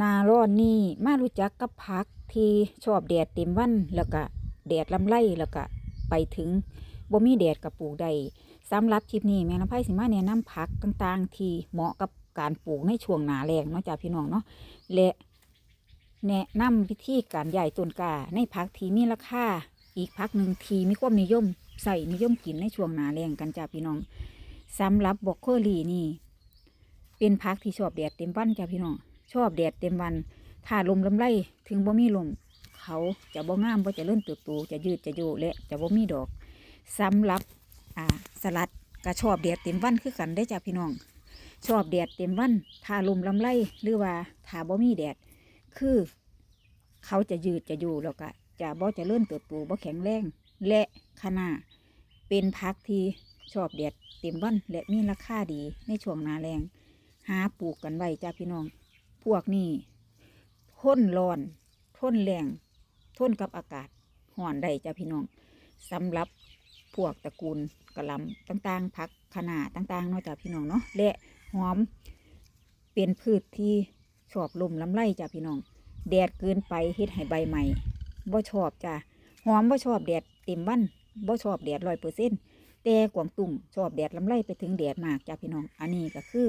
นาร้อนนี่มารู้จักกับผักที่ชอบแดดเต็มวันแล้วก็แดดลำไรแล้วก็ไปถึงบ่มีแดดกับปลูกได้สำหรับคลิปนี้แม่น้ำไผ่สิมาแนะนำผักต่างๆ ที่เหมาะกับการปลูกในช่วงหนาแรงเนาะจ้าพี่น้องเนาะและแนะนำวิธีการใหญ่ต้นกาในผักที่มีราคาอีกผักหนึ่งทีมีความนิยมใส่นิยมกินในช่วงหนาแรงกันจ้าพี่น้องสำหรับบอกโคลีนี่ เป็นผักที่ชอบแดดเต็มวันจ้าพี่น้อง ชอบแดดเต็มวัน ถ้าลมลำไรถึงบ่มีลม เขาจะบ่งามบ่จะเลื่อนเติบโตจะยืดจะโยและจะบ่มีดอกสำหรับอ่าสลัดก็ชอบแดดเต็มวันคือกันได้จ้าพี่น้อง ชอบแดดเต็มวันถ้าลมลำไรหรือว่าถ้าบ่มีแดด คือ เขาจะยืดจะอยู่แล้วก็จะบ่จะเลื่อนเติบโตบ่แข็งแรงและขนาเป็นพักที่ชอบแดดเต็มวันและมีราคาดีในช่วงหนาแรง หาปลูกกันไว้จ้าพี่น้อง พวกนี้ทนร้อนทนแรงทนกับอากาศห่อนได้จ้าพี่น้องสำหรับพวกตระกูลกระลำต่างๆผักขนาดต่างๆเนาะจ้าพี่น้องเนาะและหอม เป็นพืชที่ชอบลมลำไรจ้าพี่น้อง แดดเกินไปเฮ็ดให้ใบใหม่บ่ชอบจ้าหอมบ่ชอบแดดเต็มวันบ่ชอบแดดร้อยเปอร์เซ็นต์แต่กวางตุ้งชอบแดดลำไรไปถึงแดดมากจ้าพี่น้อง อันนี้ก็คือ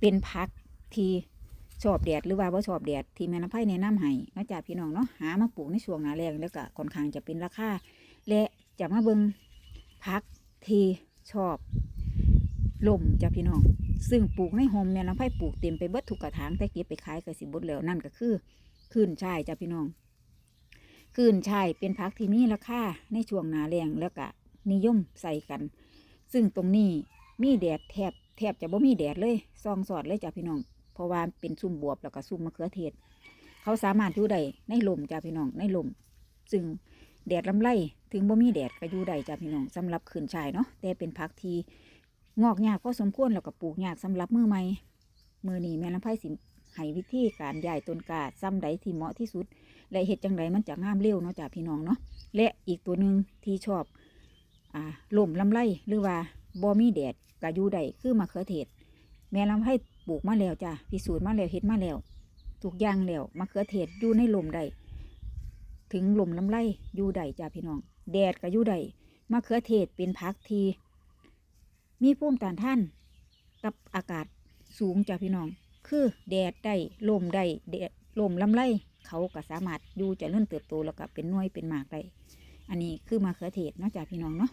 เป็นพักที่ ชอบแดดหรือว่าบ่ชอบแดดที่แม่น้ำไผ่แนะนำให้นาะจ้าพี่น้องเนาะหามาปลูกในช่วงหน้าแรงแล้วก็ค่อนข้างจะเป็นราคาและจะมาเบิ่งพักที่ชอบลมจ้าพี่น้อง ซึ่งปลูกในโฮมแม่น้ำไผ่ปลูกเต็มไปเบิดทุกกระถางแต่เก็บไปขายก็สิบดแล้วนั่นก็คือคืนชายจ้าพี่น้องคืนชายเป็นพักที่มีราคาในช่วงหน้าแรงแล้วก็นิยมใส่กัน ซึ่งตรงนี้มีแดดแทบแทบจะบ่มีแดดเลยซองสอดเลยจ้าพี่น้อง เพราะว่าเป็นซุ่มบวบแล้วก็ซุ่มมะเขือเทศ เขาสามารถอยู่ได้ในลมจ้าพี่น้องในลมซึ่งแดดลำไรถึงบ่มีแดดก็อยู่ได้จ้าพี่น้องสำหรับขืนชายเนาะแต่เป็นผักที่งอกยากพอสมควรแล้วก็ปลูกยากสำหรับมือใหม่มือนี้แม่ลำไผ่สิให้วิธีการย้ายต้นกาซ้ำใดที่เหมาะที่สุด และเห็ดจังไดมันจะงามเร็วเนาะจ้าพี่น้องเนาะและอีกตัวหนึ่งที่ชอบอ่าลมลำไรหรือว่าบ่มีแดดก็อยู่ได้คือมะเขือเทศ แม่ลำให้ ปลูกมาแล้วจ้ะพิสูจน์มาแล้วเฮ็ดมาแล้วทุกย่างแล้วมะเขือเทศอยู่ในลมได้ถึงลมลำไรอยู่ได้จ้ะพี่น้อง แดดก็อยู่ได้มะเขือเทศเป็นผักที มีภูมิต้านทานกับอากาศสูงจ้ะพี่น้อง คือแดดได้ลมได้แดดลมลำไรเขาก็สามารถอยู่จะเริ่มเติบโตแล้วก็เป็นน่วยเป็นหมากได้อันนี้คือมะเขือเทศเนาะจ้ะพี่น้องเนาะ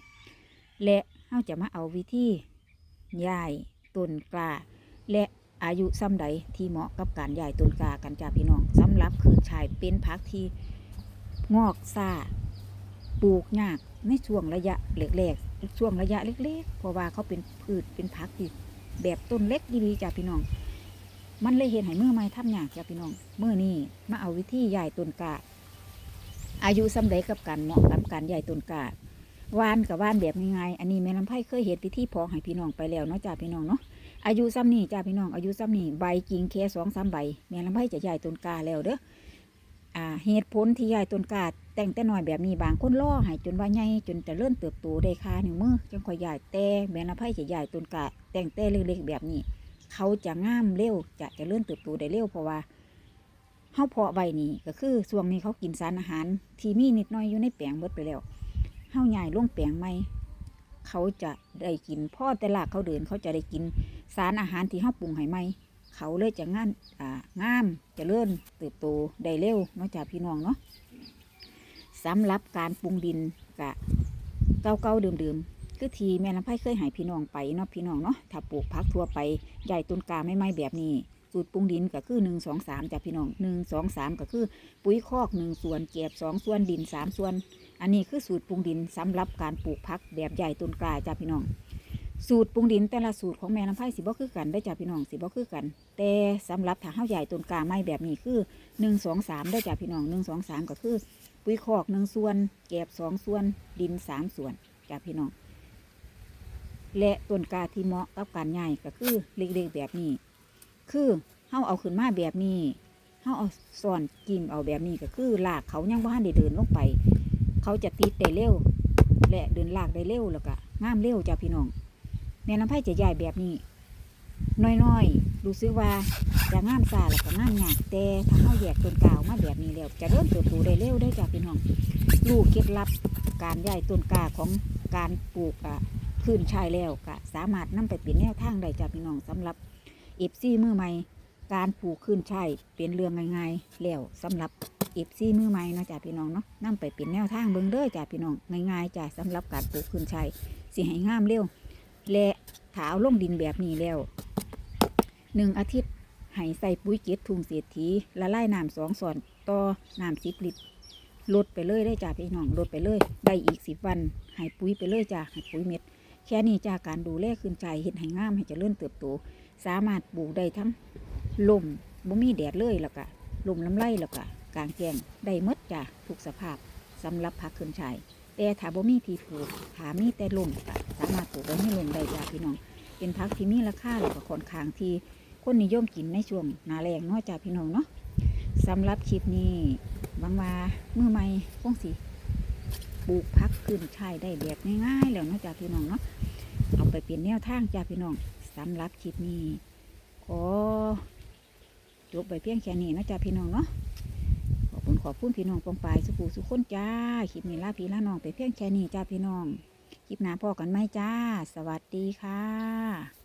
และเราจะมาเอาวิธีย้ายต้นกล้าและ อายุซ้ำใดที่เหมาะกับการย้ายต้นกากันจ้าพี่น้องสำหรับขืนชายเป็นพักที่งอกซ่าปลูกยากในช่วงระยะเล็กๆช่วงระยะเล็กๆเพราะว่าเขาเป็นพืชเป็นพักที่แบบต้นเล็กดีๆจ้าพี่น้อง มันเลยเห็นให้มือไม้ทำยากจ้าพี่น้องเมื่อนี้มาเอาวิธีย้ายต้นกาอายุซ้ำใดกับการเหมาะกับการย้ายต้นกาวานกับวานแบบง่ายๆอันนี้แม่ลำไผ่เคยเห็นวิธีพอให้พี่น้องไปแล้วเนาะจ้าพี่น้องเนาะ อายุซ้ำนี่จ้าพี่น้องอายุซ้ำนี่ใบกิ่งแค่สองสามใบแม่ลำไผ่จะใหญ่ต้นกาแล้วเด้ออ่าเหตุผลที่ใหญ่ต้นกาแต่งแต่น้อยแบบนี้บางคนล่อให้จนว่าใหญ่จนจะเริ่มเติบโตได้ค่านิ้วมือจังค่อยใหญ่แต่แม่ลำไผ่จะใหญ่ต้นกาแต่งแต่เล็กๆแบบนี้ เขาจะง่ามเร็วจะจะเริ่มเติบโตได้เร็วเพราะว่าเฮาเพาะใบนี้ก็คือช่วงนี้เขากินสารอาหารที่มีนิดหน้อยอยู่ในแปลงเบิดไปแล้วเฮาใหญ่ลงแปลงใหม่เขาจะได้กินพ่อแต่ลากเขาเดินเขาจะได้กิน สารอาหารที่เฮาปรุงให้ใหม่เขาเลยจะงานอ่างามจะเลื่อนเติบโตได้เร็วเนาะจากพี่น้องเนาะสำหรับการปรุงดินกะเก่าๆเดิมๆคือทีแม่ลำไผ่เคยให้พี่น้องไปเนาะพี่น้องเนาะถ้าปลูกผักทั่วไปใหญ่ต้นกาไม่ไม้แบบนี้สูตรปรุงดินก็คือหนึ่งสองสามจ้ะพี่น้องหนึ่งสองสามก็คือปุ๋ยคอกหนึ่งส่วนเก็บสองส่วนดินสามส่วน อันนี้คือสูตรปรุงดินสำหรับการปลูกผักแบบใหญ่ต้นกล้าจ้าพี่น้อง สูตรปรุงดินแต่ละสูตรของแม่น้ำไผ่สิบ่คือกันได้จ้าพี่น้องสิบ่คือกัน แต่สำหรับถ้าเฮาใหญ่ต้นกาไม่แบบนี้คือหนึ่งสองสามได้จ้าพี่น้องหนึ่งสองสามก็คือ ปุ๋ยคอกหนึ่งส่วน แกบสองส่วน ดินสามส่วนจ้าพี่น้อง และต้นกาที่เหมาะกับการใหญ่ก็คือเล็กๆแบบนี้ คือเฮาเอาขึ้นมาแบบนี้เฮาเอาซ่อนกิ่มเอาแบบนี้ก็คือรากเขายังบ่ทันได้เดินลงไป เขาจะติดได้เร็วและเดินลากได้เร็วแล้วก็ง่ามเร็วจ้าพี่น้อง แม่น้ำไผ่จะใหญ่แบบนี้น้อยๆรู้สึกว่าจะงามซาแล้วก็งามยากแต่ถ้าเฮาแยกต้นกาวมาแบบนี้แล้วจะเริ่มเติบโตได้เร็วได้จ้ะพี่น้องลูกเคล็ดลับการย้ายต้นกาของการปลูกอะขึ้นชายแล้วก็สามารถนำไปเป็นแนวทางได้จ้ะพี่น้องสำหรับเอฟซีมือใหม่การปลูกขึ้นชายเป็นเรื่องง่ายๆแล้วสำหรับเอฟซีมือใหม่นาะจ้ะพี่น้องเนาะนำไปเป็นแนวทางเบิ่งเด้อจ้ะพี่น้องง่ายๆจ้ะสำหรับการปลูกขึ้นชายสิให้งามเร็ว และถาเอาลงดินแบบนี้แล้วหนึ่งอาทิตย์ให้ใส่ปุ๋ยเกล็ดทุ่งเศรษฐีละลายน้ำสองส่วนต่อน้ำสิบลิตรลดไปเลยได้จ้ะพี่น้องลดไปเลยได้อีกสิบวันให้ปุ๋ยไปเลยจ้ะให้ปุ๋ยเม็ด แค่นี้จ้าการดูแลขึ้นใจเห็ดให้งามให้เจริญเติบโต สามารถปลูกได้ทั้งลมบ่มีแดดเลยแล้วก็ลมลำไรแล้วก็กลางแจ้งได้หมดจ้ะทุกสภาพสำหรับผักขึ้นชาย แต่ถ้าบ่มีที่ปลูกถ้ามีแต่ลมก็สามารถปลูกได้ไม่ลมได้จ้ะพี่น้อง เป็นผักที่มีราคาแล้วก็ค่อนข้างที่คนนิยมกินในช่วงหนาแรงเนาะจ้ะพี่น้องเนาะสำหรับคลิปนี้หวังว่ามือใหม่คงสิปลูกผักขึ้นชายได้แบบง่ายๆแล้วเนาะจ้ะพี่น้องเนาะเอาไปเป็นแนวทางจ้าพี่น้องสำหรับคลิปนี้ขอจบไปเพียงแค่นี้นะจ้าพี่น้องเนาะ คุณขอบคุณพี่น้องปองปายสุภูสุขคนจ้า คลิปนี้ลาพี่ลาน้องไปเพียงแค่นี้จ้าพี่น้อง คลิปหน้าพ่อกันไหมจ้า สวัสดีค่ะ